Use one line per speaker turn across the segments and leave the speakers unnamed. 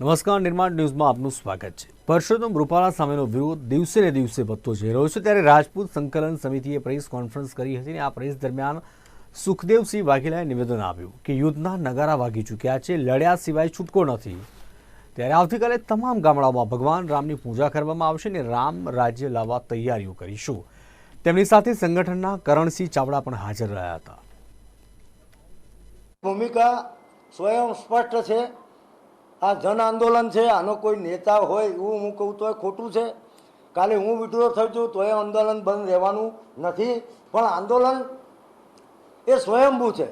નમસ્કાર, નિર્માણ ન્યૂઝમાં આપનું સ્વાગત છે. પરસોત્તમ રૂપાલા સામેનો વિરોધ દિવસે ને દિવસે વધતો જઈ રહ્યો છે. ત્યારે રાજપૂત સંકલન સમિતિએ પ્રેસ કોન્ફરન્સ કરી હતી અને આ પ્રેસ દરમિયાન સુખદેવસિંહ વાઘેલાએ નિવેદન આપ્યું કે યુદ્ધના નગારા વાગી ચૂક્યા છે, લડ્યા સિવાય છૂટકો નથી. ત્યારે આવતીકાલે તમામ ગામડાઓમાં ભગવાન રામની પૂજા કરવામાં આવશે અને રામ રાજ્ય લાવવા તૈયારીઓ કરીશું. તેમની સાથે સંગઠનના કરણસિંહ ચાવડા પણ હાજર રહ્યા હતા.
ભૂમિકા સ્વયં સ્પષ્ટ છે. આ જન આંદોલન છે, આનો કોઈ નેતા હોય એવું હું કહું તો ખોટું છે. કાલે હું વિડ્રો થયો છું તોય આંદોલન બંધ રહેવાનું નથી. પણ આંદોલન એ સ્વયંભૂ છે.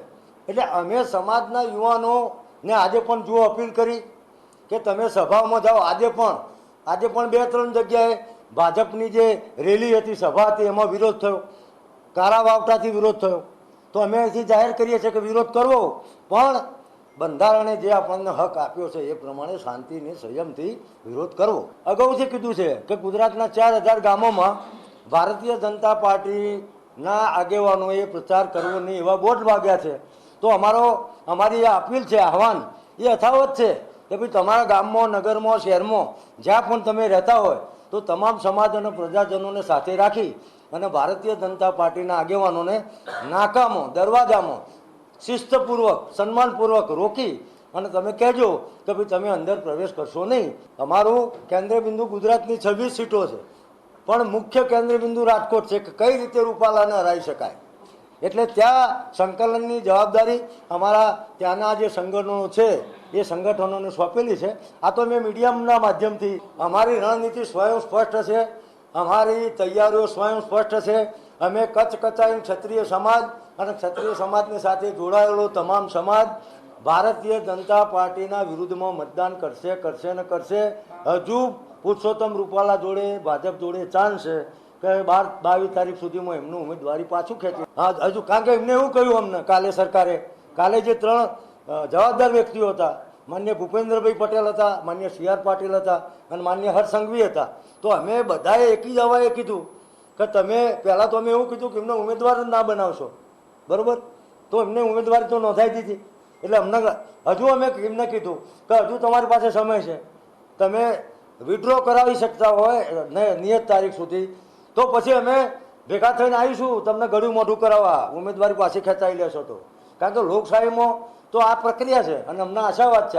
એટલે અમે સમાજના યુવાનોને આજે પણ જુઓ અપીલ કરી કે તમે સભામાં જાઓ. આજે પણ આજે પણ બે ત્રણ જગ્યાએ ભાજપની જે રેલી હતી સભા હતી એમાં વિરોધ થયો. કારા વાવટાથી વિરોધ થયો. તો અમે અહીંથી જાહેર કરીએ છીએ કે વિરોધ કરવો. પણ બંધારણે જે આપણને હક આપ્યો છે એ પ્રમાણે શાંતિને સંયમથી વિરોધ કરવો. અગાઉથી કીધું છે કે ગુજરાતના ચાર હજાર ગામોમાં ભારતીય જનતા પાર્ટીના આગેવાનોએ પ્રચાર કરવો નહીં એવા બોર્ડ વાગ્યા છે. તો અમારો, અમારી અપીલ છે, આહવાન એ યથાવત છે કે ભાઈ તમારા ગામમાં, નગરમાં, શહેરમાં જ્યાં પણ તમે રહેતા હોય તો તમામ સમાજ અને પ્રજાજનોને સાથે રાખી અને ભારતીય જનતા પાર્ટીના આગેવાનોને નાકામો, દરવાજામાં શિસ્તપૂર્વક, સન્માનપૂર્વક રોકી અને તમે કહેજો કે ભાઈ તમે અંદર પ્રવેશ કરશો નહીં. અમારું કેન્દ્ર બિંદુ ગુજરાતની છવ્વીસ સીટો છે. પણ મુખ્ય કેન્દ્રબિંદુ રાજકોટ છે કે કઈ રીતે રૂપાલાને હરાવી શકાય? એટલે ત્યાં સંકલનની જવાબદારી અમારા ત્યાંના જે સંગઠનો છે, એ સંગઠનોને સોંપેલી છે. આ તો મેં મીડિયમના માધ્યમથી, અમારી રણનીતિ સ્વયં સ્પષ્ટ છે. અમારી તૈયારીઓ સ્વયં સ્પષ્ટ છે. અમે કચ્છ કચાઈ ક્ષત્રિય સમાજ અને ક્ષત્રિય સમાજની સાથે જોડાયેલો તમામ સમાજ ભારતીય જનતા પાર્ટીના વિરુદ્ધમાં મતદાન કરશે કરશે ને કરશે. હજુ પુરુષોત્તમ રૂપાલા જોડે, ભાજપ જોડે ચાન્સ છે કે બાર, બાવીસ તારીખ સુધીમાં એમનું ઉમેદવારી પાછું ખેંચી. હા, હજુ કારણ કે એમને એવું કહ્યું અમને કાલે સરકારે. કાલે જે ત્રણ જવાબદાર વ્યક્તિઓ હતા, માન્ય ભૂપેન્દ્રભાઈ પટેલ હતા, માન્ય સી આર પાટીલ હતા અને માન્ય હર્ષ સંઘવી હતા. તો અમે બધાએ એકી જ હવાએ કીધું કે તમે, પહેલાં તો અમે એવું કીધું કે એમને ઉમેદવાર જ ના બનાવશો. બરોબર? તો એમને ઉમેદવારી તો નોંધાઈ દીધી. એટલે અમને હજુ અમે એમને કીધું કે હજુ તમારી પાસે સમય છે. તમે વિડ્રો કરાવી શકતા હોય, ને નિયત તારીખ સુધી. તો પછી અમે ભેગા થઈને આવીશું, તમને ગળ્યું મોઢું કરાવવા. ઉમેદવારી પાછી ખેંચાઈ લેશો તો. કારણ કે લોકશાહીમાં તો આ પ્રક્રિયા છે અને અમને આશાવાદ છે.